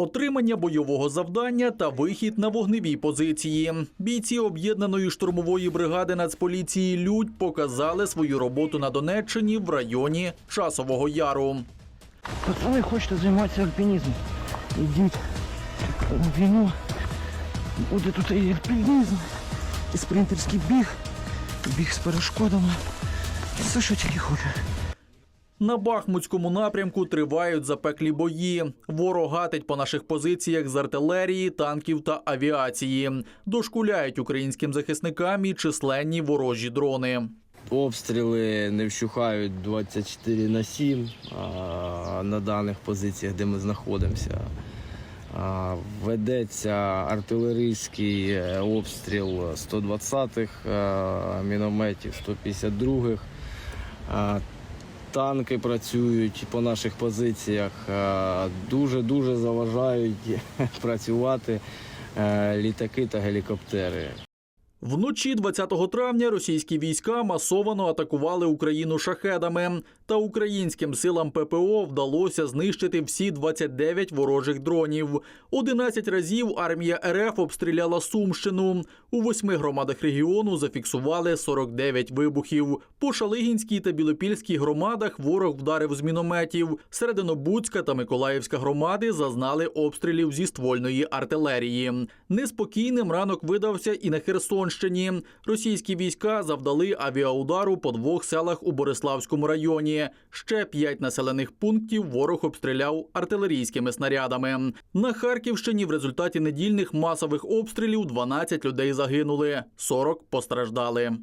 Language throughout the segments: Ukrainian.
Отримання бойового завдання та вихід на вогневі позиції. Бійці об'єднаної штурмової бригади Нацполіції Людь показали свою роботу на Донеччині в районі Часового Яру. Пацани хочете займатися альпінізмом. Ідіть на війну. Буде тут і альпінізм, і спринтерський біг, біг з перешкодами. Все, що тільки хочеш. На Бахмутському напрямку тривають запеклі бої. Ворог гатить по наших позиціях з артилерії, танків та авіації. Дошкуляють українським захисникам і численні ворожі дрони. Обстріли не вщухають 24 на 7 а, на даних позиціях, де ми знаходимося. Ведеться артилерійський е, обстріл 120-х е, мінометів, 152-х. Танки працюють по наших позиціях, е, дуже-дуже заважають працювати е, літаки та гелікоптери. Вночі 20 травня російські війська масовано атакували Україну шахедами. Та українським силам ППО вдалося знищити всі 29 ворожих дронів. 11 разів армія РФ обстріляла Сумщину. У восьми громадах регіону зафіксували 49 вибухів. По Шалигінській та Білопільській громадах ворог вдарив з мінометів. Серединобудська та Миколаївська громади зазнали обстрілів зі ствольної артилерії. Неспокійним ранок видався і на Херсонщині. Російські війська завдали авіаудару по двох селах у Бориславському районі. Ще п'ять населених пунктів ворог обстріляв артилерійськими снарядами. На Харківщині в результаті недільних масових обстрілів 12 людей загинули, 40 постраждали.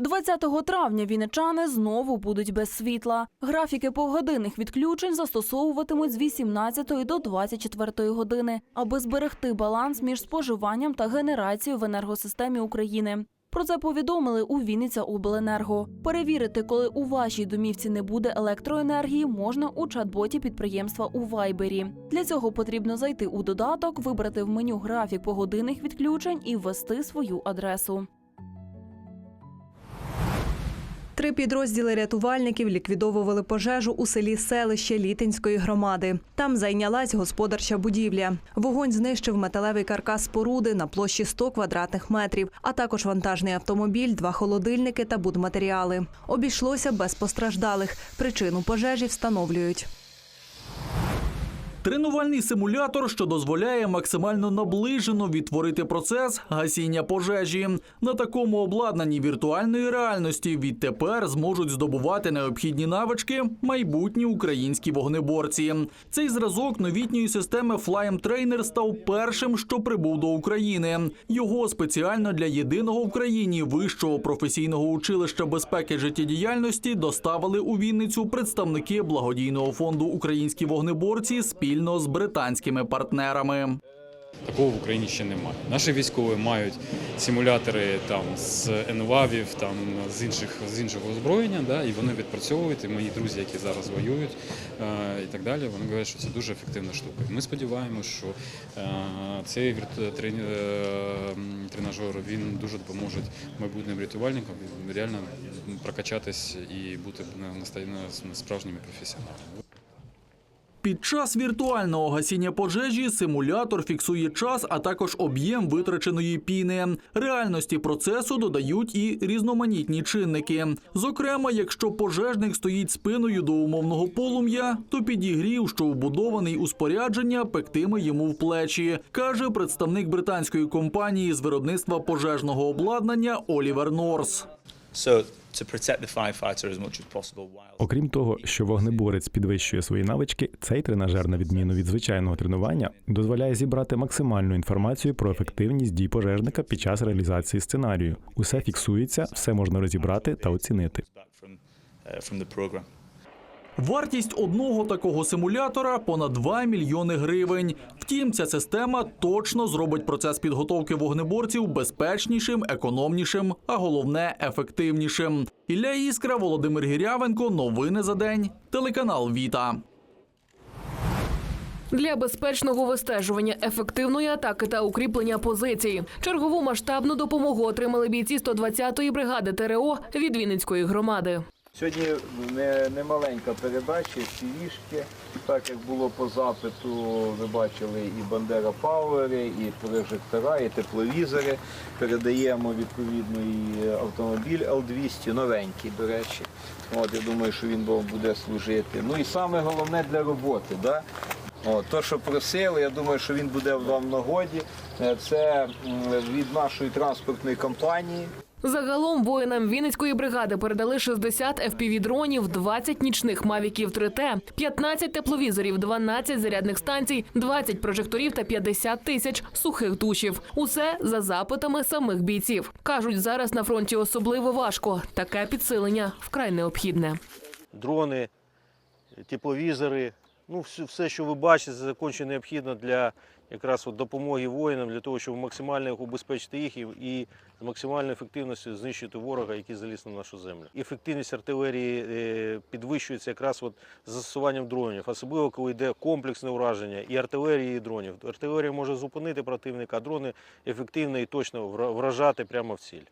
20 травня вінничани знову будуть без світла. Графіки погодинних відключень застосовуватимуть з 18 до 24 години, аби зберегти баланс між споживанням та генерацією в енергосистемі України. Про це повідомили у Вінниця Обленерго. Перевірити, коли у вашій домівці не буде електроенергії, можна у чат-боті підприємства у Вайбері. Для цього потрібно зайти у додаток, вибрати в меню графік погодинних відключень і ввести свою адресу. Три підрозділи рятувальників ліквідовували пожежу у селі селище Літинської громади. Там зайнялась господарча будівля. Вогонь знищив металевий каркас споруди на площі 100 квадратних метрів, а також вантажний автомобіль, два холодильники та будматеріали. Обійшлося без постраждалих. Причину пожежі встановлюють. Тренувальний симулятор, що дозволяє максимально наближено відтворити процес гасіння пожежі. На такому обладнанні віртуальної реальності відтепер зможуть здобувати необхідні навички майбутні українські вогнеборці. Цей зразок новітньої системи Flyme Trainer став першим, що прибув до України. Його спеціально для єдиного в країні вищого професійного училища безпеки життєдіяльності доставили у Вінницю представники благодійного фонду Українські вогнеборці спільно з британськими партнерами. Такого в Україні ще немає. Наші військові мають симулятори там з енвавів, там з інших з іншого озброєння, да, і вони відпрацьовують. І мої друзі, які зараз воюють е, і так далі, вони говорять, що це дуже ефективна штука. Ми сподіваємося, що е, цей е, м, тренажер він дуже допоможе майбутнім рятувальникам реально прокачатись і бути на- справжніми професіоналами. Під час віртуального гасіння пожежі симулятор фіксує час, а також об'єм витраченої піни. Реальності процесу додають і різноманітні чинники. Зокрема, якщо пожежник стоїть спиною до умовного полум'я, то підігрів, що вбудований у спорядження, пектиме йому в плечі, каже представник британської компанії з виробництва пожежного обладнання Олівер Норс. Окрім того, що вогнеборець підвищує свої навички, цей тренажер, на відміну від звичайного тренування, дозволяє зібрати максимальну інформацію про ефективність дій пожежника під час реалізації сценарію. Усе фіксується, все можна розібрати та оцінити. Вартість одного такого симулятора понад 2 мільйони гривень. Втім, ця система точно зробить процес підготовки вогнеборців безпечнішим, економнішим, а головне ефективнішим. Ілля Іскра, Володимир Гірявенко. Новини за день. Телеканал Віта. Для безпечного вистежування ефективної атаки та укріплення позицій чергову масштабну допомогу отримали бійці 120-ї бригади ТРО від Вінницької громади. Сьогодні не, не маленька передача, фішки, так як було по запиту, ви бачили і Бандера Пауери, і прожектора, і тепловізори. Передаємо відповідно і автомобіль Л-200, новенький, до речі. От, я думаю, що він бу- буде служити. Ну і саме головне для роботи. Да? От, то, що просили, я думаю, що він буде вам нагоді. Е, Це від нашої транспортної компанії. Загалом воїнам Вінницької бригади передали 60 FPV-дронів, 20 нічних мавіків 3T, 15 тепловізорів, 12 зарядних станцій, 20 прожекторів та 50 тисяч сухих душів. Усе за запитами самих бійців. Кажуть, зараз на фронті особливо важко. Таке підсилення вкрай необхідне. дрони, тепловізори. Ну, все, що ви бачите, це необхідно для якраз от допомоги воїнам, для того, щоб максимально їх убезпечити їх і, і з максимальною ефективністю знищити ворога, який заліз на нашу землю. Ефективність артилерії е, підвищується якраз от з застосуванням дронів, особливо коли йде комплексне ураження і артилерії, і дронів. Артилерія може зупинити противника, а дрони ефективно і точно вражати прямо в ціль.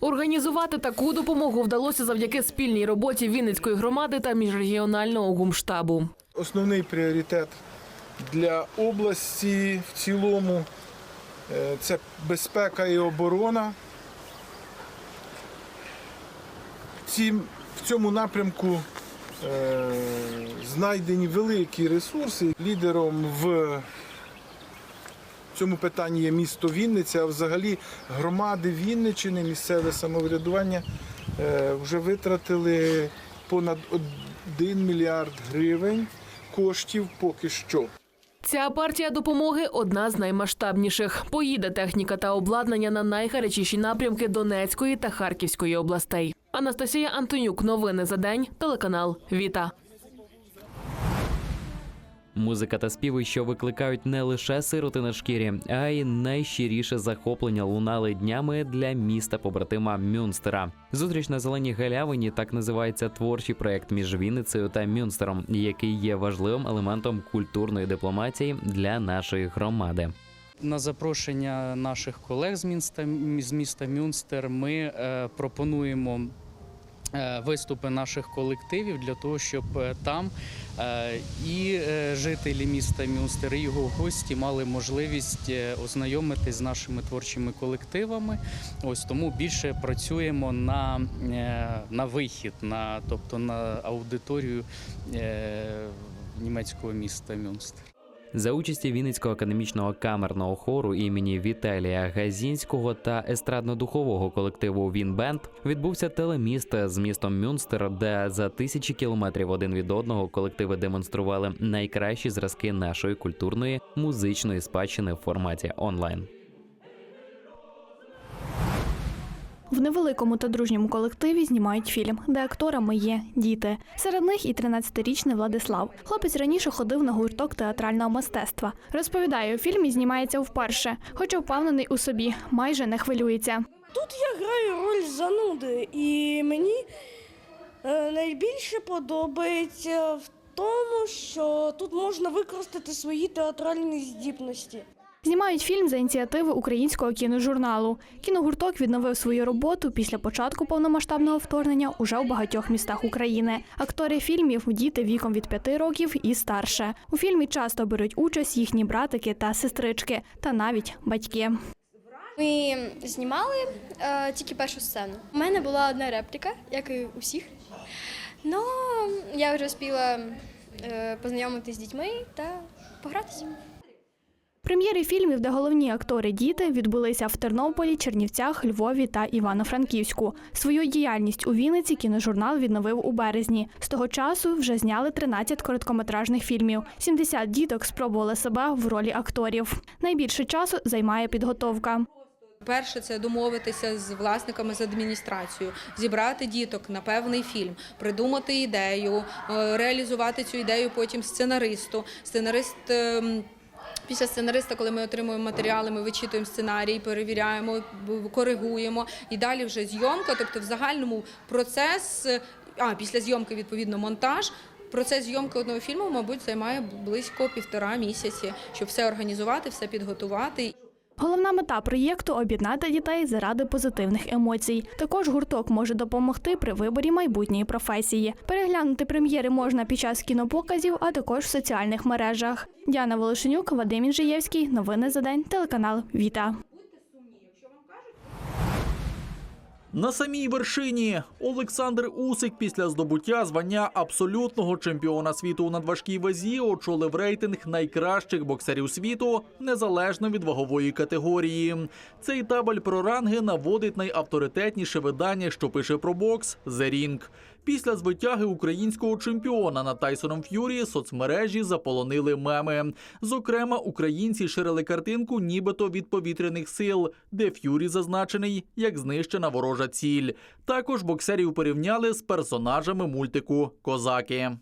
Організувати таку допомогу вдалося завдяки спільній роботі Вінницької громади та міжрегіонального гумштабу. Основний пріоритет для області в цілому е, це безпека і оборона. В цьому напрямку е, знайдені великі ресурси. Лідером в цьому питанні є місто Вінниця, а взагалі громади Вінниччини, місцеве самоврядування е, вже витратили понад 1 мільярд гривень коштів поки що. Ця партія допомоги одна з наймасштабніших. Поїде техніка та обладнання на найгарячіші напрямки Донецької та Харківської областей. Анастасія Антонюк. Новини за день. Телеканал Віта. Музика та співи, що викликають не лише сироти на шкірі, а й найщиріше захоплення лунали днями для міста побратима Мюнстера. Зустріч на зеленій галявині так називається творчий проект між Вінницею та Мюнстером, який є важливим елементом культурної дипломатії для нашої громади. На запрошення наших колег з міста, з міста Мюнстер ми е, пропонуємо виступи наших колективів для того, щоб е, там е, і е, жителі міста Мюнстер, і його гості мали можливість е, ознайомитись з нашими творчими колективами. Ось тому більше працюємо на, е, на вихід, на, тобто на аудиторію е, німецького міста Мюнстер. За участі Вінницького академічного камерного хору імені Віталія Газінського та естрадно-духового колективу Вінбенд відбувся телеміст з містом Мюнстер, де за тисячі кілометрів один від одного колективи демонстрували найкращі зразки нашої культурної музичної спадщини в форматі онлайн. В невеликому та дружньому колективі знімають фільм, де акторами є діти. Серед них і 13-річний Владислав. Хлопець раніше ходив на гурток театрального мистецтва. Розповідає, у фільмі знімається вперше, хоча впевнений у собі, майже не хвилюється. Тут я граю роль зануди, і мені е, найбільше подобається в тому, що тут можна використати свої театральні здібності. Знімають фільм за ініціативи українського кіножурналу. Кіногурток відновив свою роботу після початку повномасштабного вторгнення уже у багатьох містах України. Актори фільмів діти віком від 5 років і старше. У фільмі часто беруть участь їхні братики та сестрички, та навіть батьки. Ми знімали е, тільки першу сцену. У мене була одна репліка, як і у всіх. Ну, я вже встигла е, познайомитися з дітьми та погратися. Прем'єри фільмів, де головні актори діти, відбулися в Тернополі, Чернівцях, Львові та Івано-Франківську. Свою діяльність у Вінниці кіножурнал відновив у березні. З того часу вже зняли 13 короткометражних фільмів. 70 діток спробували себе в ролі акторів. Найбільше часу займає підготовка. Перше це домовитися з власниками з адміністрацією, зібрати діток на певний фільм, придумати ідею, е, реалізувати цю ідею потім сценаристу. Сценарист. Після сценариста, коли ми отримуємо матеріали, ми вичитуємо сценарій, перевіряємо, коригуємо. І далі вже зйомка, тобто в загальному процес, а після зйомки відповідно монтаж. Процес зйомки одного фільму, мабуть, займає близько півтора місяці, щоб все організувати, все підготувати. Головна мета проєкту об'єднати дітей заради позитивних емоцій. Також гурток може допомогти при виборі майбутньої професії. Переглянути прем'єри можна під час кінопоказів, а також в соціальних мережах. Діана Волошенюк, Вадим Інжиєвський. Новини за день. Телеканал Віта. На самій вершині Олександр Усик після здобуття звання абсолютного чемпіона світу у надважкій вазі очолив рейтинг найкращих боксерів світу незалежно від вагової категорії. Цей табель про ранги наводить найавторитетніше видання, що пише про бокс «The Ring». Після звитяги українського чемпіона на Тайсоном Ф'юрі соцмережі заполонили меми. Зокрема, українці ширили картинку нібито від повітряних сил, де Ф'юрі зазначений як знищена ворожа ціль. Також боксерів порівняли з персонажами мультику Козаки.